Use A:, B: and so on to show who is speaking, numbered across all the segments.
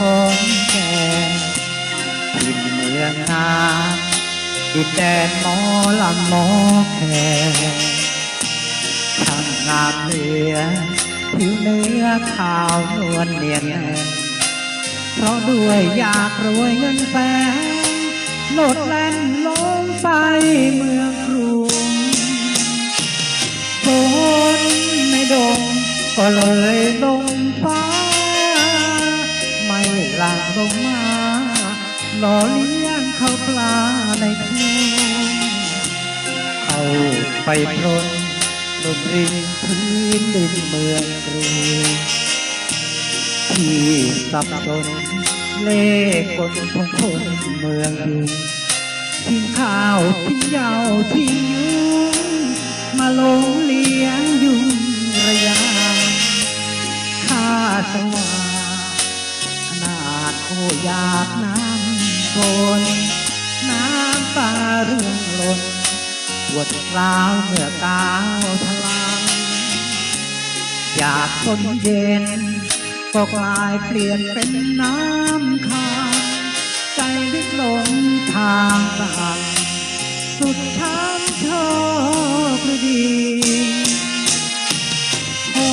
A: ของแก่บินเมืองนาดินแดนหมอลำหมอแขกช่างงามเหลือผิวเนื้อขาวนวลเนียนเพราะด้วยอยากรวยเงินแสนโลดแล่นลงไปเมืองกรุงฝนในดงก็เลยลง ลงลงมาหล่อเลี้ยงข้าวปลาในทุ่งเขาไปปลนลมริมพื้นดินเมืองกรุงที่สับสนเล่กลของคนเมืองยุงทิ้งข้าวทิ้งยาทิ้งยุงมาลงเลี้ยงยุงระยาข้าสว่าขนาดโอยากน้ำฝนน้ำตาเรื่องล้นปวดร้าวเมื่อก้าวทลังอยากทนเย็น ก็กลายเปลี่ยนเป็นน้ำค้างใจลึกหลงทางสั่งสุดช้ำโชคหรือดีขอ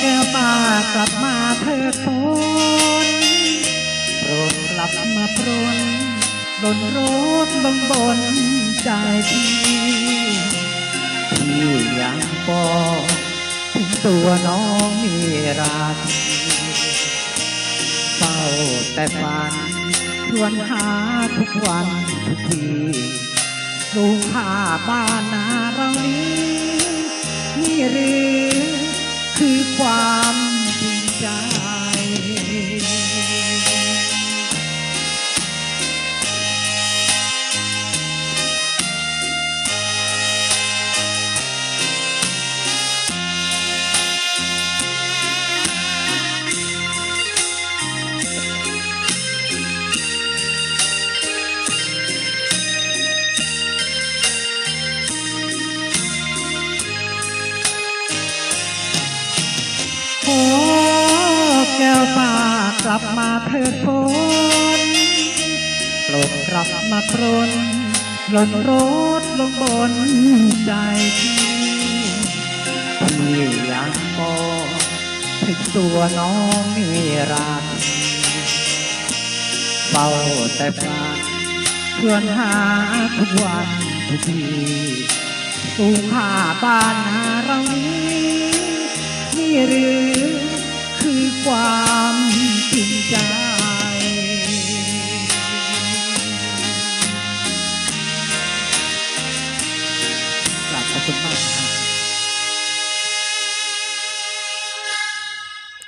A: แก้วตากลับมาเถิดฝน ลนรถลงบนใจพี่ที่ยังบอกถึงตัวน้องมีราคีเฝ้าแต่ฝันชวนหาทุกวันทุกทีลูกข้าบ้านนาเรานี้ นี่หรือคือความ แก้วตากลับมาเถิดฝนโปรดกลับมาปรนหล่นรถลงบนใจพี่พี่ยังบอกถึงตัวน้องมีรักเฝ้าแต่ฝันชวนหาทุกวันทุกทีสู่ข้าบ้านนาเรานี้ หรือคือความ